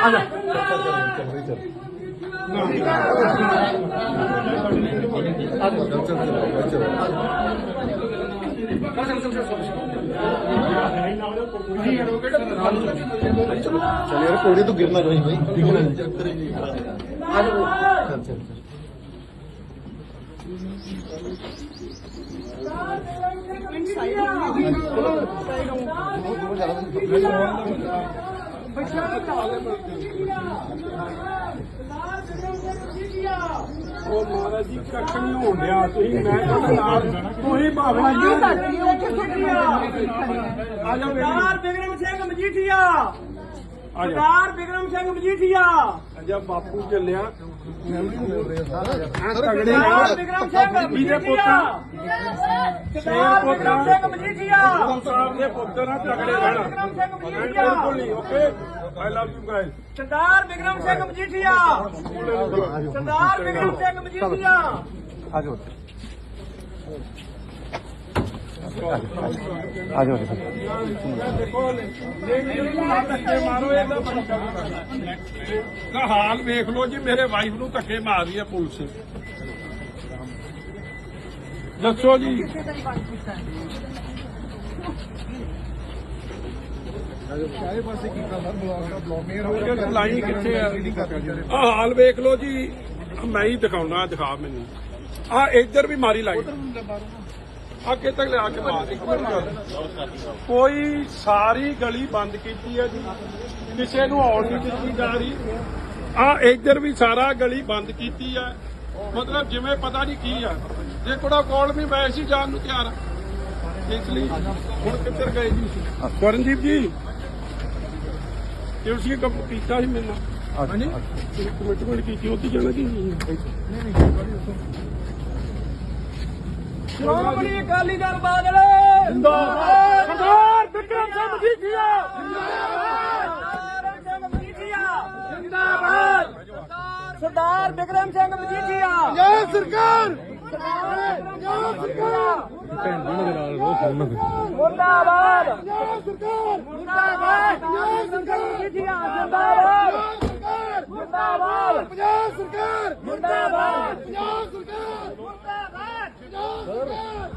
ਆ ਜਾ ਚਲ ਯਾਰ ਕੋੜੇ ਤੋਂ ਗਿਰਨਾ ਨਹੀਂ ਭਾਈ ਡਿੱਗਣਾ ਨਹੀਂ। ਆ ਜਾ ਚਲ ਚਲ ਚਲ। ਸਾਈਡ ਹੋ ਗਈ ਸਾਈਡ ਹੋ ਗਈ ਬੱਚਿਆਂ ਨੂੰ ਉਹ ਮਹਾਰਾਜ ਜੀ ਕੱਖ ਨਹੀਂ ਹੋਣ ਡਿਆ। ਤੁਸੀਂ ਮੈਂ ਤੁਹਾਡੇ ਨਾਲ ਤੁਸੀਂ ਭਾਵਨਾ ਜੀ ਆ। ਜਾ ਬਿਗਰਮ ਸਿੰਘ ਮਜੀਠੀਆ। ਸਰਦਾਰ ਬਿਕਰਮ ਸਿੰਘ ਮਜੀਠੀਆ। ਅਜਾ ਬਾਪੂ ਚੱਲਿਆ। ਤਗੜੇ ਸਰਦਾਰ ਬਿਕਰਮ ਸਿੰਘ ਮਜੀਠੀਆ। ਸਰਦਾਰ ਬਿਕਰਮ ਸਿੰਘ ਮਜੀਠੀਆ। ਸਾਹਿਬ ਦੇ ਪੁੱਤਰ ਆ ਤਗੜੇ ਰਹਿਣਾ। ਬਿਲਕੁਲ ਨਹੀਂ okay I love you guys Sardar Bikram Singh Majithia. Sardar Bikram Singh Majithia. ਆਜੋ। ਹਾਲ ਵੇਖ ਲਓ ਜੀ ਮੇਰੇ ਵਾਈਫ ਨੂੰ ਧੱਕੇ ਮਾਰ ਰਹੀ ਹੈ ਪੁਲਿਸ। ਦੱਸੋ ਜੀ। ਲਾਈਨ ਕਿੱਥੇ ਹਾਲ ਵੇਖ ਲਓ ਜੀ ਮੈਂ ਹੀ ਦਿਖਾਉਣਾ ਦਿਖਾ ਮੈਨੂੰ। ਆ ਇੱਧਰ ਵੀ ਮਾਰੀ ਲਾਈ ਅੱਗੇ ਤੱਕ ਲਿਆ ਕੇ ਮਾਰ ਇੱਕ ਮਿੰਟ ਗੱਲ ਕੋਈ ਸਾਰੀ ਗਲੀ ਬੰਦ ਕੀਤੀ ਹੈ ਜੀ। ਕਿਸੇ ਨੂੰ ਆਉਣ ਨਹੀਂ ਦਿੱਤੀ ਜਾ ਰਹੀ। ਆ ਇੱਧਰ ਵੀ ਸਾਰਾ ਗਲੀ ਬੰਦ ਕੀਤੀ ਹੈ। ਮਤਲਬ ਜਿਵੇਂ ਪਤਾ ਨਹੀਂ ਕੀ ਆ। ਜੇ ਕੋੜਾ ਕੋਲ ਵੀ ਮੈਂ ਸੀ ਜਾਣ ਨੂੰ ਤਿਆਰ। ਆ ਇਸ ਲਈ ਹੁਣ ਕਿੱਧਰ ਗਏ ਜੀ? ਕਰਨਜੀਤ ਜੀ ਤੁਸੀਂ ਕੰਮ ਕੀਤਾ ਸੀ ਮੈਨੂੰ। ਹਾਂਜੀ? ਕਮਿਟਮੈਂਟ ਕੀਤੀ ਉਹਦੀ ਜਾਣਾ ਕਿ? ਸ਼੍ਰੋਮਣੀ ਅਕਾਲੀ ਦਲ ਬਾਦਲ ਜਿੰਦਾਬਾਦ ਸਰਦਾਰ ਵਿਕਰਮ ਸਿੰਘ ਮਜੀਠੀਆ ਜਿੰਦਾਬਾਦ ਸਰਦਾਰ ਵਿਕਰਮ ਸਿੰਘ ਮਜੀਠੀਆ ਜੈ ਸਰਕਾਰ ਭੈਣ ਜੀ ਦੇ ਨਾਲ ਰੋਕ ਉਹਨਾਂ ਦੇ ਮੁਰਦਾਬਾਦ ਜੈ ਸਰਕਾਰ ਮੁਰਦਾਬਾਦ ਜੈ ਸਰਕਾਰ ਮਜੀਠੀਆ ਜਿੰਦਾਬਾਦ ਮੁਰਦਾਬਾਦ ਪੰਜਾਬ ਸਰਕਾਰ ਮੁਰਦਾਬਾਦ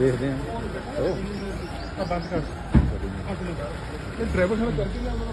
ਦੇਖਦੇ ਆ ਬੰਦ ਕਰ। ਡਰਾਈਵਰ ਸਾਨੂੰ ਕਰਕੇ ਲਿਆਉਣਾ